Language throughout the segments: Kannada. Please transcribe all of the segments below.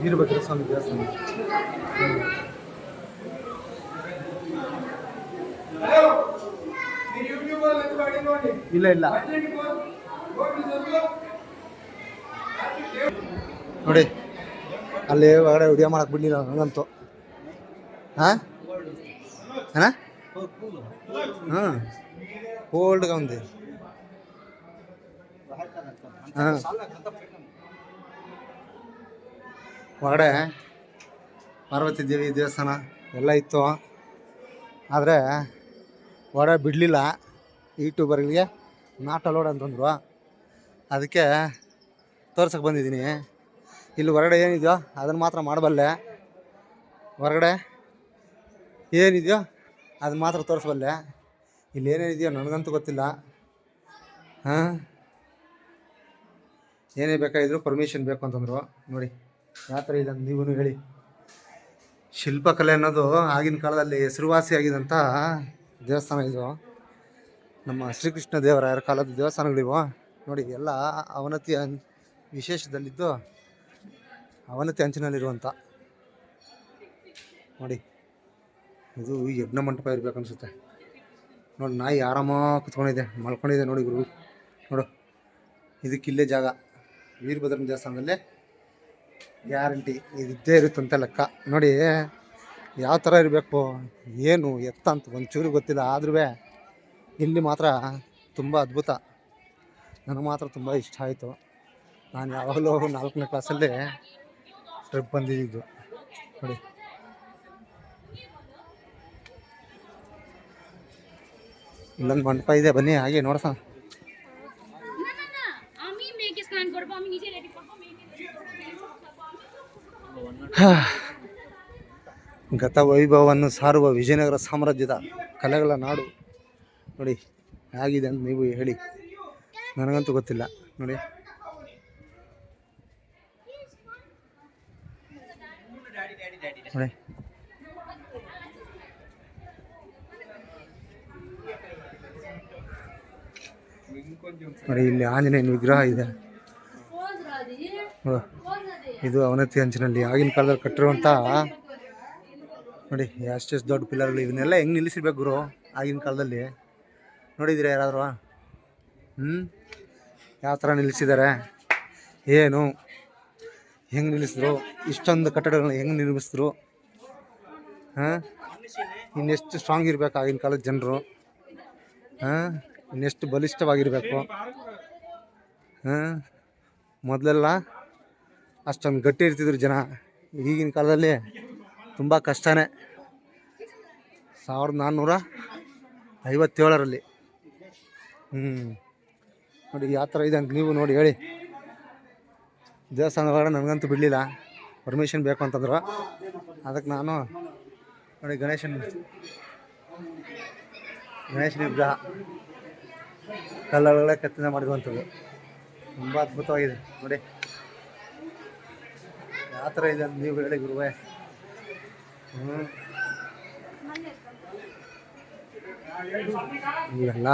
ವೀರಭದ್ರ ಸ್ವಾಮಿ ದೇವಸ್ಥಾನ. ಇಲ್ಲ ಇಲ್ಲ. ನೋಡಿ, ಅಲ್ಲಿ ಹೊರಗಡೆ ವಿಡಿಯೋ ಮಾಡಕ್ಕೆ ಬಿಡ್ಲಿಲ್ಲ ನನಗಂತೂ ಹಾಂ? ಅಣ್ಣ ಹ್ಞೂ ಹಾಂ. ಹೊರಗಡೆ ಪಾರ್ವತಿ ದೇವಿ ದೇವಸ್ಥಾನ ಎಲ್ಲ ಇತ್ತು. ಆದರೆ ಹೊರಗಡೆ ಬಿಡಲಿಲ್ಲ. ಯೂಟ್ಯೂಬರ್ಗಳಿಗೆ ನಾಟ್ ಅಲೋಡ್ ಅಂತಂದ್ರು. ಅದಕ್ಕೆ ತೋರ್ಸಕ್ಕೆ ಬಂದಿದ್ದೀನಿ. ಇಲ್ಲಿ ಹೊರಗಡೆ ಏನಿದೆಯೋ ಅದನ್ನು ಮಾತ್ರ ಮಾಡಬಲ್ಲೆ. ಹೊರಗಡೆ ಏನಿದೆಯೋ ಅದನ್ನು ಮಾತ್ರ ತೋರಿಸ್ಬಲ್ಲೆ. ಇಲ್ಲಿ ಏನೇನಿದೆಯೋ ನನಗಂತೂ ಗೊತ್ತಿಲ್ಲ. ಹಾಂ? ಏನೇ ಬೇಕಾಗಿದ್ರು ಪರ್ಮಿಷನ್ ಬೇಕು ಅಂತಂದರು. ನೋಡಿ, ಯಾವ ಥರ ಇದೆ ನೀವು ಹೇಳಿ. ಶಿಲ್ಪಕಲೆ ಅನ್ನೋದು ಆಗಿನ ಕಾಲದಲ್ಲಿ ಹೆಸರುವಾಸಿಯಾಗಿದ್ದಂಥ ದೇವಸ್ಥಾನ ಇದು. ನಮ್ಮ ಶ್ರೀಕೃಷ್ಣ ದೇವರಾಯರ ಕಾಲದ ದೇವಸ್ಥಾನಗಳಿವು. ನೋಡಿ, ಎಲ್ಲ ಅವನತಿಯ ವಿಶೇಷದಲ್ಲಿದ್ದು ಅವನತಿ ಅಂಚಿನಲ್ಲಿರುವಂಥ ನೋಡಿ, ಇದು ಯಜ್ಞ ಮಂಟಪ ಇರ್ಬೇಕು ಅನ್ಸುತ್ತೆ. ನೋಡಿ, ನಾಯಿ ಆರಾಮಾಗಿ ಕುತ್ಕೊಂಡಿದೆ, ಮಲ್ಕೊಂಡಿದೆ ನೋಡಿ ಗುರು ನೋಡು, ಇದಕ್ಕೆ ಇಲ್ಲೇ ಜಾಗ. ವೀರಭದ್ರನ ದೇವಸ್ಥಾನದಲ್ಲೇ ಗ್ಯಾರಂಟಿ. ಇದು ಇದ್ದೇ ಇರುತ್ತಂತೆ ಲೆಕ್ಕ. ನೋಡಿ, ಯಾವ ಥರ ಇರಬೇಕು, ಏನು ಎತ್ತ ಅಂತ ಒಂಚೂರು ಗೊತ್ತಿಲ್ಲ, ಆದ್ರೂ ಇಲ್ಲಿ ಮಾತ್ರ ತುಂಬ ಅದ್ಭುತ. ನನಗೆ ಮಾತ್ರ ತುಂಬ ಇಷ್ಟ ಆಯಿತು. ನಾನು ಯಾವಾಗಲೂ ನಾಲ್ಕನೇ ಕ್ಲಾಸಲ್ಲಿ ಟ್ರಿಪ್ ಬಂದಿದ್ದು. ನೋಡಿ. ಇಲ್ಲೊಂದು ಮಂಟಪ ಇದೆ, ಬನ್ನಿ, ಹಾಗೆ ನೋಡಸ ಗತ ವೈಭವವನ್ನು ಸಾರುವ ವಿಜಯನಗರ ಸಾಮ್ರಾಜ್ಯದ ಕಲೆಗಳ ನಾಡು. ನೋಡಿ, ಹೇಗಿದೆ ಅಂತ ನೀವು ಹೇಳಿ. ನನಗಂತೂ ಗೊತ್ತಿಲ್ಲ. ನೋಡಿ. ನೋಡಿ ನೋಡಿ, ಇಲ್ಲಿ ಆಂಜನೇಯನ ವಿಗ್ರಹ ಇದೆ. ಇದು ಅವನತಿ ಅಂಚಿನಲ್ಲಿ ಆಗಿನ ಕಾಲದಲ್ಲಿ ಕಟ್ಟಿರುವಂಥ ನೋಡಿ ಎಷ್ಟೆಷ್ಟು ದೊಡ್ಡ ಪಿಲ್ಲರ್ಗಳು ಇವನ್ನೆಲ್ಲ ಹೆಂಗೆ ನಿಲ್ಲಿಸಿರ್ಬೇಕು ಗುರು ಆಗಿನ ಕಾಲದಲ್ಲಿ? ನೋಡಿದಿರ ಯಾರಾದರೂ? ಹ್ಞೂ ಯಾವ ಥರ ನಿಲ್ಲಿಸಿದ್ದಾರೆ? ಏನು? ಹೆಂಗ್ ನಿಲ್ಲಿಸಿದ್ರು? ಇಷ್ಟೊಂದು ಕಟ್ಟಡಗಳನ್ನ ಹೆಂಗೆ ನಿರ್ಮಿಸಿದ್ರು? ಹಾಂ? ಇನ್ನೆಷ್ಟು ಸ್ಟ್ರಾಂಗ್ ಇರಬೇಕು ಆಗಿನ ಕಾಲದ ಜನರು. ಹಾಂ? ಇನ್ನೆಷ್ಟು ಬಲಿಷ್ಠವಾಗಿರಬೇಕು. ಹಾಂ? ಮೊದಲೆಲ್ಲ ಅಷ್ಟೊಂದು ಗಟ್ಟಿ ಇರ್ತಿದ್ರು ಜನ. ಈಗಿನ ಕಾಲದಲ್ಲಿ ತುಂಬ ಕಷ್ಟನೇ. ಸಾವಿರದ ನಾನ್ನೂರ ಐವತ್ತೇಳರಲ್ಲಿ. ಹ್ಞೂ ನೋಡಿ ಯಾವ ಥರ ಇದೆ ಅಂತ ನೀವು ನೋಡಿ ಹೇಳಿ. ದೇವಸ್ಥಾನದ ಒಳಗಡೆ ನನಗಂತೂ ಬಿಡಲಿಲ್ಲ. ಪರ್ಮಿಷನ್ ಬೇಕು ಅಂತಂದ್ರು. ಅದಕ್ಕೆ ನಾನು ನೋಡಿ ಗಣೇಶನ ಗಣೇಶನ ವಿಗ್ರಹ. ಕಲ್ಲೊಳಗಡೆ ಕೆತ್ತನೆ ಮಾಡಿರುವಂಥದ್ದು. ತುಂಬ ಅದ್ಭುತವಾಗಿದೆ. ನೋಡಿ. ಯಾವ ಥರ ಇದೆ ನೀವು ಹೇಳಿ ಗುರುವೇ. ಹ್ಞೂ ಇವೆಲ್ಲ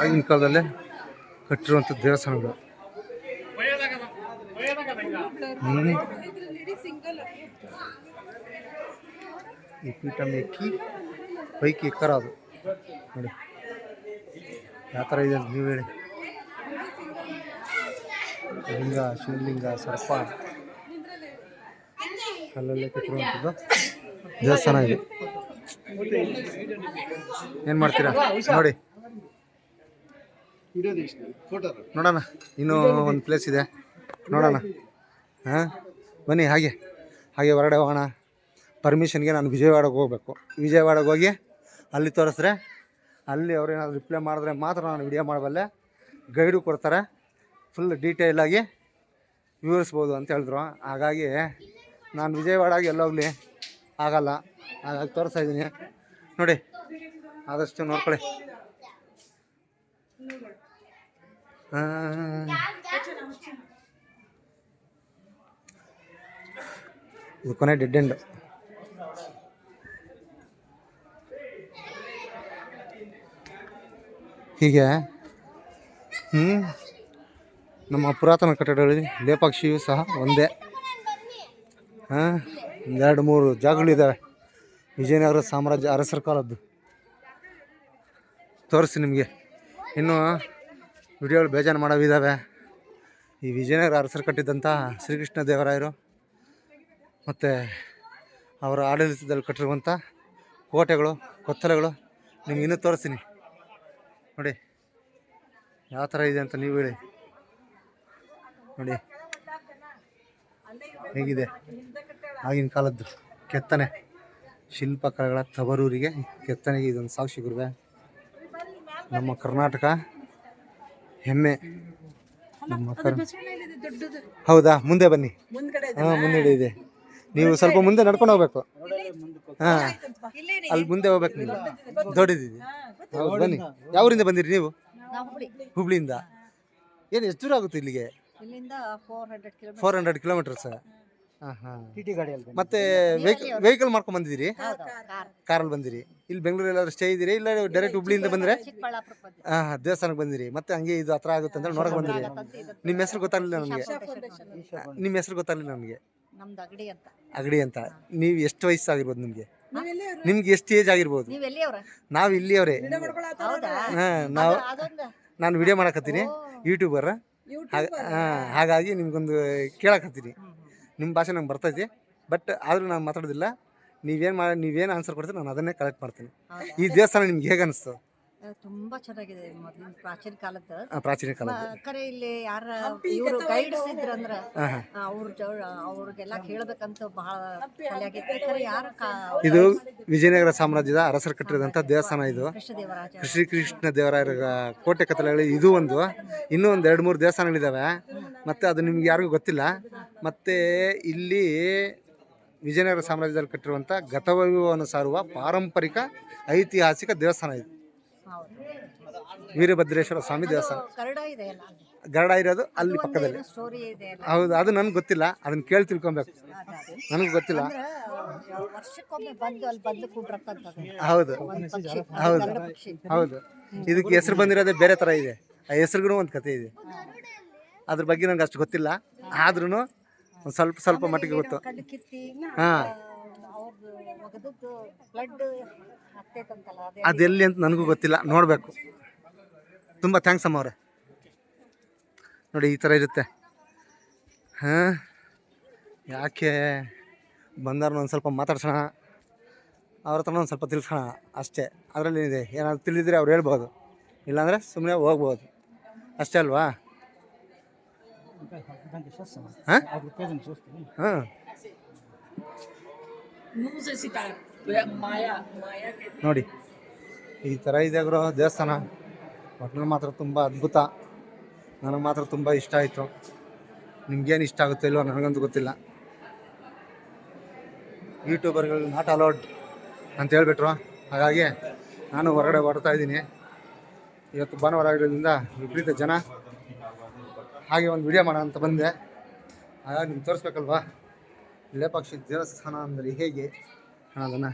ಆಗಿನ ಕಾಲದಲ್ಲೇ ಕಟ್ಟಿರುವಂಥ ದೇವಸ್ಥಾನಗಳು. ಈ ಪೀಠ ಮೆಕ್ಕಿ ಪೈಕಿ ಎಕ್ಕರ ಅದು. ನೋಡಿ. ಯಾವ ಥರ ಇದೆ ಅಂತ ನೀವು ಹೇಳಿ. ಲಿಂಗ ಶಿವಲಿಂಗ ಸರ್ಪ. ಕಲ್ಲಲ್ಲೇ ಕಟ್ಟಿರುವಂಥದ್ದು ದೇವಸ್ಥಾನ ಇದೆ. ಏನು ಮಾಡ್ತೀರಾ? ನೋಡಿ. ನೋಡೋಣ. ಇನ್ನೂ ಒಂದು ಪ್ಲೇಸ್ ಇದೆ. ನೋಡೋಣ. ಹಾಂ? ಬನ್ನಿ ಹಾಗೆ. ಹಾಗೆ ಹೊರಗಡೆ ಹೋಗೋಣ. ಪರ್ಮಿಷನ್ಗೆ ನಾನು ವಿಜಯವಾಡಕ್ಕೆ ಹೋಗಬೇಕು. ವಿಜಯವಾಡಕ್ಕೆ ಹೋಗಿ ಅಲ್ಲಿ ತೋರಿಸ್ರೆ ಅಲ್ಲಿ ಅವ್ರು ಏನಾದ್ರು ರಿಪ್ಲೈ ಮಾಡಿದ್ರೆ ಮಾತ್ರ ನಾನು ವಿಡಿಯೋ ಮಾಡಬಲ್ಲೆ. ಗೈಡು ಕೊಡ್ತಾರೆ. ಫುಲ್ ಡೀಟೇಲಾಗಿ ವಿವರಿಸ್ಬೋದು ಅಂತ ಹೇಳಿದ್ರು. ಹಾಗಾಗಿ ನಾನು ವಿಜಯವಾಡಾಗಿ ಎಲ್ಲೋಗಲಿ ಆಗಲ್ಲ. ಹಾಗಾಗಿ ತೋರಿಸ್ತಾ ಇದ್ದೀನಿ. ನೋಡಿ ಆದಷ್ಟು ನೋಡ್ಕೊಳ್ಳಿ. ಆ, ಇದು ಕೊನೆ ಡೆಡ್ ಎಂಡ್ ಹೀಗೆ ಹ್ಞೂ ನಮ್ಮ ಪುರಾತನ ಕಟ್ಟಡಗಳಲ್ಲಿ ಲೇಪಾಕ್ಷಿಯು ಸಹ ಒಂದೇ. ಹಾಂ, ಒಂದೆರಡು ಮೂರು ಜಾಗಗಳಿದ್ದಾವೆ ವಿಜಯನಗರ ಸಾಮ್ರಾಜ್ಯ ಅರಸರ ಕಾಲದ್ದು. ತೋರಿಸಿ ನಿಮಗೆ. ಇನ್ನು ವಿಡಿಯೋಗಳು ಬೇಜಾರು ಮಾಡೋವಿದ್ದಾವೆ ಈ ವಿಜಯನಗರ ಅರಸರು ಕಟ್ಟಿದ್ದಂಥ ಶ್ರೀಕೃಷ್ಣ ದೇವರಾಯರು ಮತ್ತು ಅವರ ಆಡಳಿತದಲ್ಲಿ ಕಟ್ಟಿರುವಂಥ ಕೋಟೆಗಳು ಕೊತ್ತಲೆಗಳು ನಿಮ್ಗೆ ಇನ್ನೂ ತೋರಿಸ್ತೀನಿ. ನೋಡಿ ಯಾವ ಥರ ಇದೆ ಅಂತ ನೀವು ಹೇಳಿ. ನೋಡಿ ಹೇಗಿದೆ? ಆಗಿನ ಕಾಲದ್ದು ಕೆತ್ತನೆ. ಶಿಲ್ಪಕಲೆಗಳ ತವರೂರಿಗೆ ಕೆತ್ತನೆಗೆ ಇದೊಂದು ಸಾಕ್ಷಿ ಗುರುವೆ. ನಮ್ಮ ಕರ್ನಾಟಕ ಹೆಮ್ಮೆ. ನಮ್ಮ ಹೌದಾ? ಮುಂದೆ ಬನ್ನಿ. ಹಾಂ ಮುಂದೆ ಇದೆ. ನೀವು ಸ್ವಲ್ಪ ಮುಂದೆ ನಡ್ಕೊಂಡು ಹೋಗ್ಬೇಕು. ಹಾಂ. ಅಲ್ಲಿ ಮುಂದೆ ಹೋಗ್ಬೇಕು ನೀವು. ದೊಡ್ಡದಿದೆ ಹೌದು ಬನ್ನಿ. ಯಾವೂರಿಂದ ಬಂದಿರಿ ನೀವು? ಹುಬ್ಳಿ. ಹುಬ್ಳಿಯಿಂದ. ಏನು ಎಷ್ಟು ದೂರ ಆಗುತ್ತೆ ಇಲ್ಲಿಗೆ? ಇಲ್ಲಿಂದ ಫೋರ್ ಹಂಡ್ರೆಡ್ ಕಿಲೋಮೀಟರ್ ಸರ್ ಹಾಂ. ಹಾಂ ಮತ್ತೆ ವೆಹಿಕಲ್ ಮಾಡ್ಕೊಂಡ್ ಬಂದಿದ್ದೀರಿ? ಕಾರ್ ಕಾರಲ್ಲಿ ಬಂದಿರಿ. ಇಲ್ಲಿ ಬೆಂಗಳೂರಲ್ಲಿ ಸ್ಟೇ ಇದ್ದೀರಿ? ಇಲ್ಲ ಡೈರೆಕ್ಟ್ ಹುಬ್ಳಿಯಿಂದ ಬಂದರೆ? ಹಾಂ ಹಾಂ ದೇವಸ್ಥಾನಕ್ಕೆ ಬಂದಿರಿ. ಮತ್ತೆ ಹಂಗೆ ಇದು ಹತ್ರ ಆಗುತ್ತೆ ಅಂತ ನೋಡಕ್ಕೆ ಬಂದಿರಿ. ನಿಮ್ಮ ಹೆಸರು ಗೊತ್ತಾಗ್ಲಿಲ್ಲ ನನಗೆ ನಿಮ್ಮ ಹೆಸರು ಗೊತ್ತಾಗ್ಲಿಲ್ಲ ನನಗೆ ನಮ್ದು ಅಗಡಿ ಅಂತ. ಅಗಡಿ ಅಂತ. ನೀವು ಎಷ್ಟು ವಯಸ್ಸಾಗಿರ್ಬೋದು ನಿಮಗೆ? ನಿಮ್ಗೆ ಎಷ್ಟು ಏಜ್ ಆಗಿರ್ಬೋದು? ನೀವು ಎಲ್ಲಿಯವ್ರ? ನಾವು ಇಲ್ಲಿಯವರೇ. ಹೌದಾ? ಹಾಂ ನಾವು ಅದೊಂದು. ನಾನು ವಿಡಿಯೋ ಮಾಡಕತ್ತೀನಿ. ಯೂಟ್ಯೂಬರ್ ಹಾಂ ಹಾಗಾಗಿ ನಿಮ್ಗೊಂದು ಕೇಳಕತ್ತೀನಿ. ನಿಮ್ಮ ಭಾಷೆ ನಂಗೆ ಬರ್ತೈತಿ. ಬಟ್ ಆದರೂ ನಾನು ಮಾತಾಡೋದಿಲ್ಲ. ನೀವೇನು ಮಾಡಿ ನೀವೇನು ಆನ್ಸರ್ ಕೊಡ್ತೀರಿ ನಾನು ಅದನ್ನೇ ಕಲೆಕ್ಟ್ ಮಾಡ್ತೀನಿ. ಈ ದೇವಸ್ಥಾನ ನಿಮ್ಗೆ ಹೇಗೆ ಅನಿಸ್ತು? ತುಂಬಾ ಚೆನ್ನಾಗಿದೆ ಮೊದಲಿನ ಪ್ರಾಚೀನ ಕಾಲದ ಪ್ರಾಚೀನ ಕಾಲದ ಕರೆ ಇಲ್ಲಿ ಯಾರ ಇವರು ಗೈಡ್ಸ್ ಇದ್ರಂದ್ರ ಅವ್ರ ಅವ್ರಿಗೆಲ್ಲ ಕೇಳಬೇಕಂತ ಬಹಳ ತಲೆಯಾಗಿತ್ತು ಕರೆ ಯಾರು ಇದು ವಿಜಯನಗರ ಸಾಮ್ರಾಜ್ಯದ ಅರಸರು ಕಟ್ಟಿರದಂತ ದೇವಸ್ಥಾನ ಇದು. ಶ್ರೀ ಶ್ರೀಕೃಷ್ಣ ದೇವರಾಯರ ಕೋಟೆ ಕತ್ತಲೆಗಳು ಇದು ಒಂದು. ಇನ್ನೂ ಒಂದು ಎರಡು ಮೂರು ದೇವಸ್ಥಾನಗಳಿದಾವೆ. ಮತ್ತೆ ಅದು ನಿಮ್ಗೆ ಯಾರಿಗೂ ಗೊತ್ತಿಲ್ಲ. ಮತ್ತೆ ಇಲ್ಲಿ ವಿಜಯನಗರ ಸಾಮ್ರಾಜ್ಯದಲ್ಲಿ ಕಟ್ಟಿರುವಂಥ ಗತವೈಭವವನ್ನು ಸಾರುವ ಪಾರಂಪರಿಕ ಐತಿಹಾಸಿಕ ದೇವಸ್ಥಾನ ಇದು. ವೀರಭದ್ರೇಶ್ವರ ಸ್ವಾಮಿ ದೇವಸ್ಥಾನ. ಕನ್ನಡ ಇದೆ ಅಲ್ಲ? ಗರಡ ಇರೋದು ಅಲ್ಲಿ ಪಕ್ಕದಲ್ಲಿ. ಸ್ಟೋರಿ ಇದೆ ಅಲ್ಲ? ಹೌದು ಅದು ನನಗೆ ಗೊತ್ತಿಲ್ಲ ಅದನ್ನ ಕೇಳಿ ತಿಳ್ಕೊಬೇಕು. ನನಗೆ ಗೊತ್ತಿಲ್ಲ. ಅಂದ್ರ ವರ್ಷಕ್ಕೊಮ್ಮೆ ಬಂದು ಅಲ್ಲಿ ಬಂದು ಕೂಡ್ರಕ್ಕಂತದ ಹೌದು. ಒಂದು ಪಕ್ಷಿ ಹೌದು. ಗರುಡ ಪಕ್ಷಿ. ಹೌದು. ಇದಕ್ಕೆ ಹೆಸರು ಬಂದಿರೋದೇ ಬೇರೆ ಥರ ಇದೆ. ಆ ಹೆಸರಿಗೂ ಒಂದು ಕತೆ ಇದೆ. ಅದ್ರ ಬಗ್ಗೆ ನಂಗೆ ಅಷ್ಟು ಗೊತ್ತಿಲ್ಲ. ಆದ್ರೂ ಒಂದು ಸ್ವಲ್ಪ ಸ್ವಲ್ಪ ಮಟ್ಟಿಗೆ ಗೊತ್ತು. ಕಣ್ಣು ಕಿತ್ತಿ ಹಾಂ. ಅವ್ರದ್ದು ಒಗದದ್ದು ಬ್ಲಡ್ ಹತ್ತೈತಂತಲ್ಲ ಅದೇ ಅದೆಲ್ಲಿ ಅಂತ ನನಗೂ ಗೊತ್ತಿಲ್ಲ. ನೋಡಬೇಕು. ತುಂಬ ಥ್ಯಾಂಕ್ಸ್ ಅಮ್ಮ ಅವರೇ. ನೋಡಿ ಈ ಥರ ಇರುತ್ತೆ. ಹಾಂ? ಯಾಕೆ? ಬಂದವ್ರನ್ನ ಒಂದು ಸ್ವಲ್ಪ ಮಾತಾಡ್ಸೋಣ. ಅವ್ರ ಹತ್ರ ಒಂದು ಸ್ವಲ್ಪ ತಿಳ್ಸೋಣ ಅಷ್ಟೇ. ಅದರಲ್ಲಿ ಇದೆ ಏನಾದ್ರು ತಿಳಿದಿದ್ರೆ ಅವ್ರು ಹೇಳ್ಬೋದು. ಇಲ್ಲಾಂದರೆ ಸುಮ್ಮನೆ ಹೋಗ್ಬೋದು. ಅಷ್ಟೇ ಅಲ್ವಾ? ನೋಡಿ, ಈ ಥರ ಇದೆ ಗುರು ದೇವಸ್ಥಾನ. ಒಟ್ಟಿನಲ್ಲಿ ಮಾತ್ರ ತುಂಬ ಅದ್ಭುತ. ನನಗೆ ಮಾತ್ರ ತುಂಬ ಇಷ್ಟ ಆಯಿತು. ನಿಮ್ಗೇನು ಇಷ್ಟ ಆಗುತ್ತೋ ಇಲ್ವೋ ನನಗಂತೂ ಗೊತ್ತಿಲ್ಲ. ಯೂಟ್ಯೂಬರ್ಗಳು ನಾಟ್ ಅಲೌಡ್ ಅಂತ ಹೇಳ್ಬಿಟ್ರು. ಹಾಗಾಗಿ ನಾನು ಹೊರಗಡೆ ಹೊರಡ್ತಾ ಇದ್ದೀನಿ. ಇವತ್ತು ಭಾನುವಾರ ಆಗಿರೋದ್ರಿಂದ ವಿಪರೀತ ಜನ. ಹಾಗೆ ಒಂದು ವಿಡಿಯೋ ಮಾಡೋಣ ಅಂತ ಬಂದೆ. ಹಾಗಾಗಿ ನಿಮ್ಗೆ ತೋರಿಸ್ಬೇಕಲ್ವಾ? ಲೇಪಾಕ್ಷಿ ದೇವಸ್ಥಾನ ಅಂದರೆ ಹೇಗೆ? ಅದನ್ನು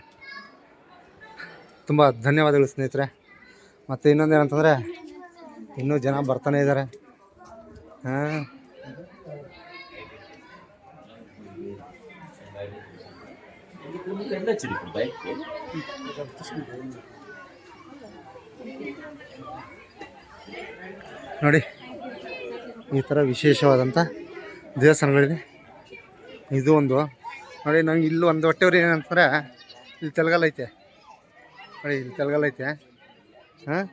ತುಂಬ ಧನ್ಯವಾದಗಳು ಸ್ನೇಹಿತರೆ. ಮತ್ತು ಇನ್ನೊಂದೇನಂತಂದರೆ ಇನ್ನೂ ಜನ ಬರ್ತಾನೆ ಇದ್ದಾರೆ ಹಾಂ. ನೋಡಿ, ಈ ಥರ ವಿಶೇಷವಾದಂಥ ದೇವಸ್ಥಾನಗಳಿದೆ. ಇದು ಒಂದು. ನೋಡಿ, ನಂಗೆ ಇಲ್ಲಿ ಒಂದು ಹೊಟ್ಟೆವ್ರು ಏನಂತಾರೆ ಇಲ್ಲಿ ತೆಲಗಲ್ ಐತೆ. ನೋಡಿ, ಇಲ್ಲಿ ತೆಲಗಲ್ ಐತೆ. ಹಾಂ?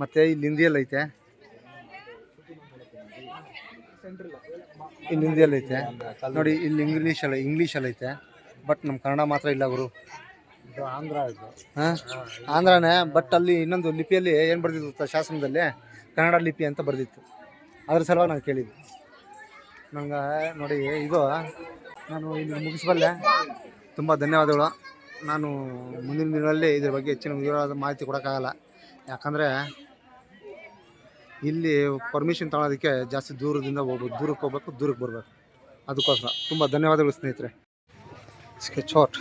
ಮತ್ತು ಇಲ್ಲಿ ಹಿಂದಿಯಲ್ಲಿ ಐತೆ. ಇಲ್ಲಿ ಹಿಂದಿಯಲ್ಲಿ ಐತೆ. ನೋಡಿ ಇಲ್ಲಿ ಇಂಗ್ಲೀಷಲ್ಲಿ ಇಂಗ್ಲೀಷಲ್ಲಿ ಐತೆ. ಬಟ್ ನಮ್ಮ ಕನ್ನಡ ಮಾತ್ರ ಇಲ್ಲ ಗುರು. ಇದು ಆಂಧ್ರ ಇದು. ಹಾಂ? ಆಂಧ್ರನೇ ಬಟ್ ಅಲ್ಲಿ ಇನ್ನೊಂದು ಲಿಪಿಯಲ್ಲಿ ಏನು ಬರ್ದಿತ್ತು ಗೊತ್ತಾ ಶಾಸನದಲ್ಲಿ? ಕನ್ನಡ ಲಿಪಿ ಅಂತ ಬರ್ದಿತ್ತು. ಅದ್ರ ಸಲುವಾಗಿ ನಾನು ಕೇಳಿದ್ದು. ನಂಗೆ ನೋಡಿ ಇದು ನಾನು ಇಲ್ಲಿ ಮುಗಿಸಬಲ್ಲೆ. ತುಂಬ ಧನ್ಯವಾದಗಳು. ನಾನು ಮುಂದಿನ ದಿನಗಳಲ್ಲಿ ಇದ್ರ ಬಗ್ಗೆ ಹೆಚ್ಚಿನ ವಿವರವಾದ ಮಾಹಿತಿ ಕೊಡೋಕ್ಕಾಗಲ್ಲ. ಯಾಕಂದರೆ ಇಲ್ಲಿ ಪರ್ಮಿಷನ್ ತಗೊಳ್ಳೋದಕ್ಕೆ ಜಾಸ್ತಿ ದೂರದಿಂದ ಹೋಗ್ಬೇಕು ದೂರಕ್ಕೆ ಹೋಗ್ಬೇಕು, ದೂರಕ್ಕೆ ಬರಬೇಕು. ಅದಕ್ಕೋಸ್ಕರ ತುಂಬ ಧನ್ಯವಾದಗಳು ಸ್ನೇಹಿತರೆ. ಸ್ಕೆಚ್ ಔಟ್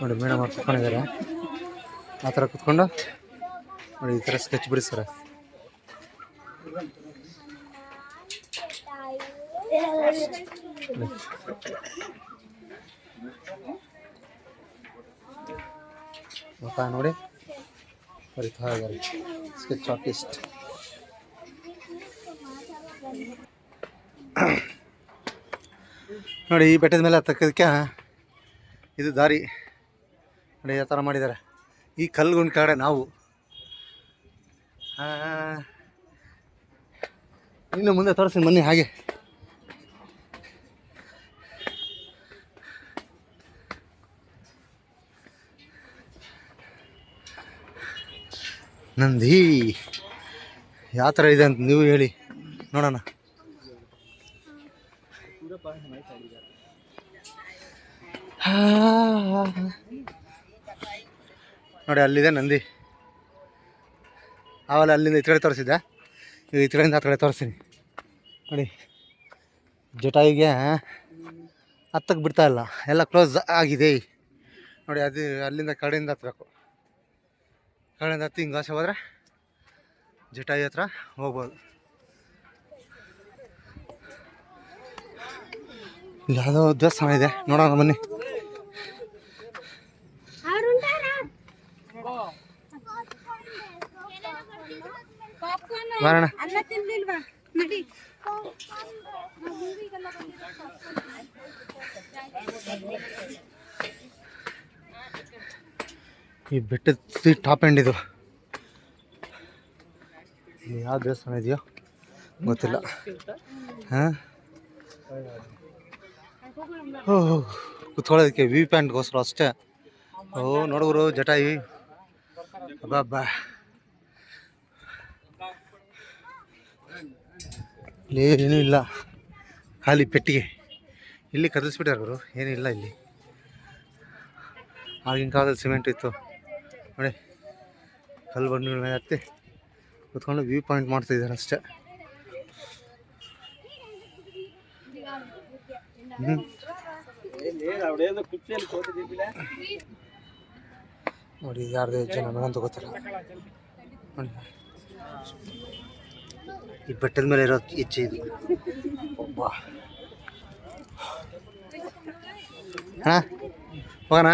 ನೋಡಿ, ಮೇಡಮ್ ಅವ್ರು ಕುತ್ಕೊಂಡಿದ್ದಾರೆ. ಆ ಥರ ಕುತ್ಕೊಂಡು ನೋಡಿ, ಈ ಥರ ಸ್ಕೆಚ್ ಬಿಡಿಸ್ತಾರೆ ಮುಖ ನೋಡಿ. ಬರಿತಾ ಇದ್ದಾರೆ ಸ್ಕೆಚ್ ಆರ್ಟಿಸ್ಟ್ ನೋಡಿ, ಈ ಬೆಟ್ಟದ ಮೇಲೆ ಹತ್ತಕ್ಕದಕ್ಕೆ ಇದು ದಾರಿ. ನೋಡಿ, ಯಾವ ಥರ ಮಾಡಿದ್ದಾರೆ. ಈ ಕಲ್ಗುಂಡ್ ಕಡೆ ನಾವು. ಇನ್ನು ಮುಂದೆ ತೋರಿಸ್ತೀನಿ, ಬನ್ನಿ ಹಾಗೆ. ನಂದಿ, ಯಾವ ಥರ ಇದೆ ಅಂತ ನೀವು ಹೇಳಿ. ನೋಡೋಣ. ನೋಡಿ, ಅಲ್ಲಿದೆ ನಂದಿ. ಆವಲ್ಲ ಅಲ್ಲಿಂದ ಈ ಕಡೆ ತೋರಿಸಿದ್ದೆ ಈಗ ಈ ಕಡೆಯಿಂದ ಆ ಕಡೆ ತೋರಿಸ್ತೀನಿ. ನೋಡಿ, ಜಟಾಯಿಗೆ ಹತ್ತಕ್ಕೆ ಬಿಡ್ತಾ ಇಲ್ಲ. ಎಲ್ಲ ಕ್ಲೋಸ್ ಆಗಿದೆ. ನೋಡಿ, ಅದು, ಅಲ್ಲಿಂದ ಕಡೆಯಿಂದ ಹತ್ಬೇಕು. ಕಡೆಯಿಂದ ಹತ್ತಿ ಹಿಂಗೆ ಆಸೆ ಹೋದರೆ ಜಟಾಯಿ ಹತ್ರ ಹೋಗ್ಬೋದು. ಇಲ್ಲಿ ಯಾವುದೋ ದೇವಸ್ಥಾನ ಇದೆ, ನೋಡೋಣ ಬನ್ನಿ. ಬರೋಣ ಈ ಬೆಟ್ಟದ ಟಾಪ್ ಎಂಡ್ ಇದು. ಯಾವ ದೇವಸ್ಥಾನ ಇದೆಯೋ? ಗೊತ್ತಿಲ್ಲ. ಹಾಂ? ಓ ಕುತ್ಕೊಳ್ಳೋದಕ್ಕೆ ವಿ ಪ್ಯಾಂಟ್ಗೋಸ್ಕರ ಅಷ್ಟೇ. ಓ ನೋಡುವರು ಜಟಾಯಿ. ಅಬ್ಬಾ ಅಬ್ಬಾ ಇಲ್ಲಿ ಏನೂ ಇಲ್ಲ. ಖಾಲಿ ಪೆಟ್ಟಿಗೆ. ಇಲ್ಲಿ ಕದಲಿಸ್ಬಿಟ್ಟಾರೆ ಗುರು. ಏನಿಲ್ಲ ಇಲ್ಲಿ ಆಗಿನ ಕಾಲದಲ್ಲಿ ಸಿಮೆಂಟ್ ಇತ್ತು. ನೋಡಿ, ಕಲ್ಲು ಬಂಡಿಗಳ ಮೇಲೆ ಹತ್ತಿ ಕುತ್ಕೊಂಡು ವ್ಯೂ ಪಾಯಿಂಟ್ ಮಾಡ್ತಿದ್ದಾರೆ ಅಷ್ಟೇ. ನೋಡಿ ಯಾರ್ದು ಹೆಜ್ಜೆ ನನಗಂತೂ ಗೊತ್ತಿಲ್ಲ. ನೋಡಿ. ಈ ಬೆಟ್ಟದ ಮೇಲೆ ಇರೋ ಹೆಜ್ಜೆ ಇದು. ಒಬ್ಬ. ಹಾಂ ಹೋಗೋಣ?